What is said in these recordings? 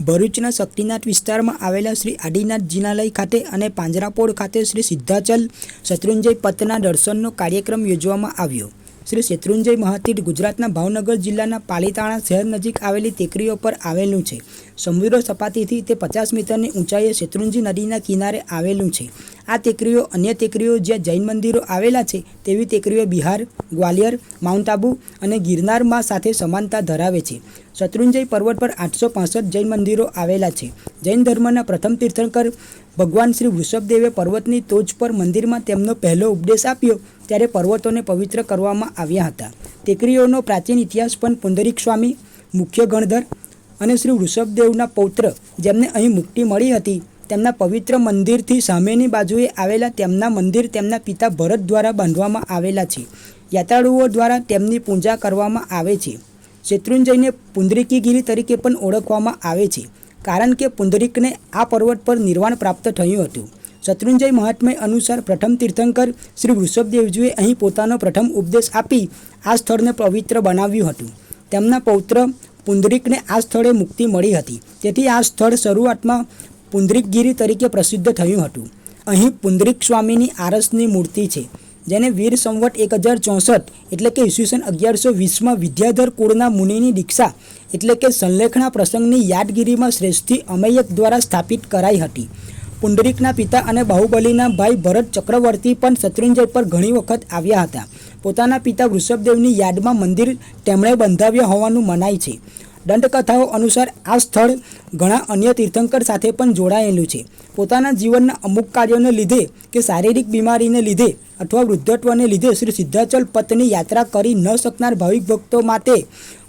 ભરૂચના શક્તિનાથ વિસ્તારમાં આવેલા શ્રી આદિનાથ જિનાલય ખાતે અને પાંજરાપોળ ખાતે શ્રી સિદ્ધાચલ શત્રુંજય પતના દર્શનનો કાર્યક્રમ યોજવામાં આવ્યો. શ્રી શત્રુંજય મહાતીર્થ ગુજરાતના ભાવનગર જિલ્લાના પાલીતાણા શહેર નજીક આવેલી ટેકરીઓ પર આવેલું છે. સમુદ્ર સપાટીથી તે પચાસ મીટરની ઊંચાઈએ શેત્રુંજી નદીના કિનારે આવેલું છે. આ ટેકરીઓ અન્ય ટેકરીઓ જ્યાં જૈન મંદિરો આવેલા છે, તેવી ટેકરીઓ બિહાર, ગ્વાલિયર, માઉન્ટ આબુ અને ગિરનારમાં સાથે સમાનતા ધરાવે છે. શત્રુંજય પર્વત પર આઠસો જૈન મંદિરો આવેલા છે. જૈન ધર્મના પ્રથમ તીર્થંકર ભગવાન શ્રી વૃષભદેવે પર્વતની ટોચ પર મંદિરમાં તેમનો પહેલો ઉપદેશ આપ્યો, ત્યારે પર્વતોને પવિત્ર કરવામાં આવ્યા હતા. ટેકરીઓનો પ્રાચીન ઇતિહાસ પણ પુંડરીક સ્વામી, મુખ્ય ગણધર અને શ્રી વૃષભદેવના પૌત્ર, જેમને અહીં મુક્તિ મળી હતી. તેમના પવિત્ર મંદિરથી સામેની બાજુએ આવેલા તેમના મંદિર તેમના પિતા ભરત દ્વારા બાંધવામાં આવેલા છે. યાત્રાળુઓ દ્વારા તેમની પૂજા કરવામાં આવે છે. શેત્રુંજયને પુંદરીકીગીરી તરીકે પણ ઓળખવામાં આવે છે, કારણ કે પુંદરીકને આ પર્વત પર નિર્વાણ પ્રાપ્ત થયું હતું. શત્રુંજય મહાત્મય અનુસાર પ્રથમ તીર્થંકર શ્રી વૃષભદેવજીએ અહીં પોતાનો પ્રથમ ઉપદેશ આપી આ સ્થળને પવિત્ર બનાવ્યું હતું. તેમના પૌત્ર પુંદરીકને આ સ્થળે મુક્તિ મળી હતી. તેથી આ સ્થળ શરૂઆતમાં પુંડરીકગીરી તરીકે પ્રસિદ્ધ થયું હતું. અહીં પુંદરીક સ્વામીની આરસની મૂર્તિ છે, જેને વીર સંવત એક હજાર ચોસઠ એટલે કે ઈસવીસન અગિયારસો વીસમાં વિદ્યાધર કુળના મુનિની દીક્ષા એટલે કે સંલેખના પ્રસંગની યાદગીરીમાં શ્રેષ્ઠી અમૈયક દ્વારા સ્થાપિત કરાઈ હતી. પુંડરીકના પિતા અને બાહુબલીના ભાઈ ભરત ચક્રવર્તી પણ શત્રુંજય પર ઘણી વખત આવ્યા હતા. પોતાના પિતા વૃષભદેવની યાદમાં મંદિર તેમણે બંધાવ્યા હોવાનું મનાય છે. દંતકથાઓ અનુસાર આ સ્થળ ઘણા અન્ય તીર્થંકર સાથે પણ જોડાયેલું છે. પોતાના જીવનના અમુક કાર્યોને લીધે કે શારીરિક બીમારીને લીધે અથવા વૃદ્ધત્વને લીધે શ્રી સિદ્ધાચલ પથની યાત્રા કરી ન શકનાર ભાવિક ભક્તો માટે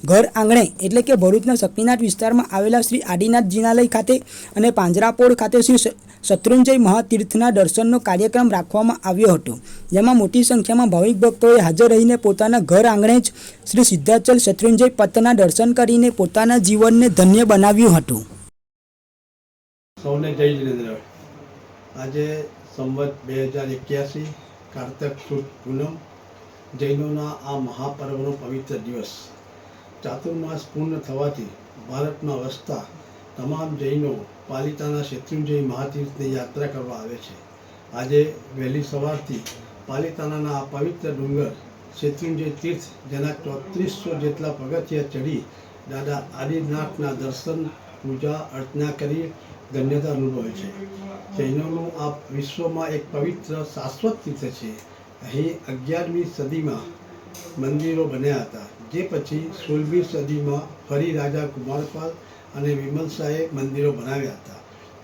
ઘર આંગણે એટલે કે ભરૂચના શક્તિનાથ વિસ્તારમાં આવેલા શ્રી આદિનાથ જિનાલય ખાતે અને પાંજરાપોળ ખાતે શ્રી શત્રુંજય મહાતીર્થના દર્શનનો કાર્યક્રમ રાખવામાં આવ્યો હતો. જેમાં મોટી સંખ્યામાં ભાવિક ભક્તોએ હાજર રહીને પોતાના ઘર આંગણે જ શ્રી સિદ્ધાચલ શત્રુંજય પથના દર્શન કરીને પોતાના જીવનને ધન્ય બનાવ્યું હતું. સૌને જય જીનેન્દ્ર. આજે સંવત બે હજાર એક્યાસી કાર્તક સુદ પૂનમ જૈનોના આ મહાપર્વનો પવિત્ર દિવસ. ચાતુર્માસ પૂર્ણ થવાથી ભારતમાં વસતા તમામ જૈનો પાલિતાના શેત્રુંજય મહાતીર્થની યાત્રા કરવા આવે છે. આજે વહેલી સવારથી પાલિતાનાના આ પવિત્ર ડુંગર શેત્રુંજય તીર્થ, જેના ચોત્રીસો જેટલા પગથિયા ચડી દાદા આદિનાથના દર્શન, પૂજા, અર્ચના કરી ધન્યતા અનુભવે છે. જૈનોનું આ વિશ્વમાં એક પવિત્ર, શાશ્વત તીર્થ છે. અહીં અગિયારમી સદીમાં મંદિરો બન્યા હતા. જે પછી સોળમી સદીમાં ફરી રાજા કુમારપાલ અને વિમલ શાહે મંદિરો બનાવ્યા હતા.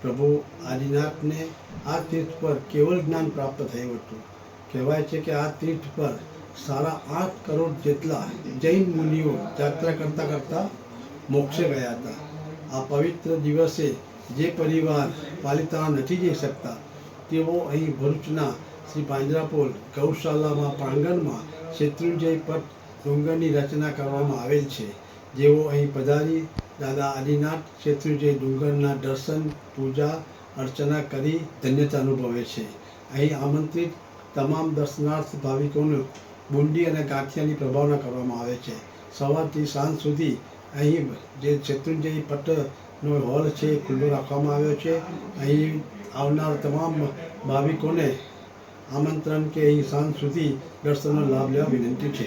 પ્રભુ આદિનાથને આ તીર્થ પર કેવળ જ્ઞાન પ્રાપ્ત થયું હતું. કહેવાય છે કે આ તીર્થ પર સાડા આઠ કરોડ જેટલા જૈન મુનિઓ યાત્રા કરતાં કરતાં મોક્ષે ગયા હતા. આ પવિત્ર દિવસે જે પરિવાર પાલિતાણા નથી જઈ શકતા, તેઓ અહીં ભરૂચના શ્રી પાંજરાપોલ ગૌશાલામાં પ્રાંગણમાં શત્રુંજય પટ ડુંગરની રચના કરવામાં આવેલ છે. જેઓ અહીં પધારી દાદા આદિનાથ શત્રુંજય ડુંગરના દર્શન, પૂજા, અર્ચના કરી ધન્યતા અનુભવે છે. અહીં આમંત્રિત તમામ દર્શનાર્થ ભાવિકોનું બુંદી અને ગાંઠિયાની પ્રભાવના કરવામાં આવે છે. સવારથી સાંજ સુધી અહીં જે શત્રુંજય પટનો હોલ છે એ ખુલ્લો રાખવામાં આવ્યો છે. અહીં આવનાર તમામ ભાવિકોને આમંત્રણ કે અહીં સાંજ સુધી દર્શનનો લાભ લેવા વિનંતી છે.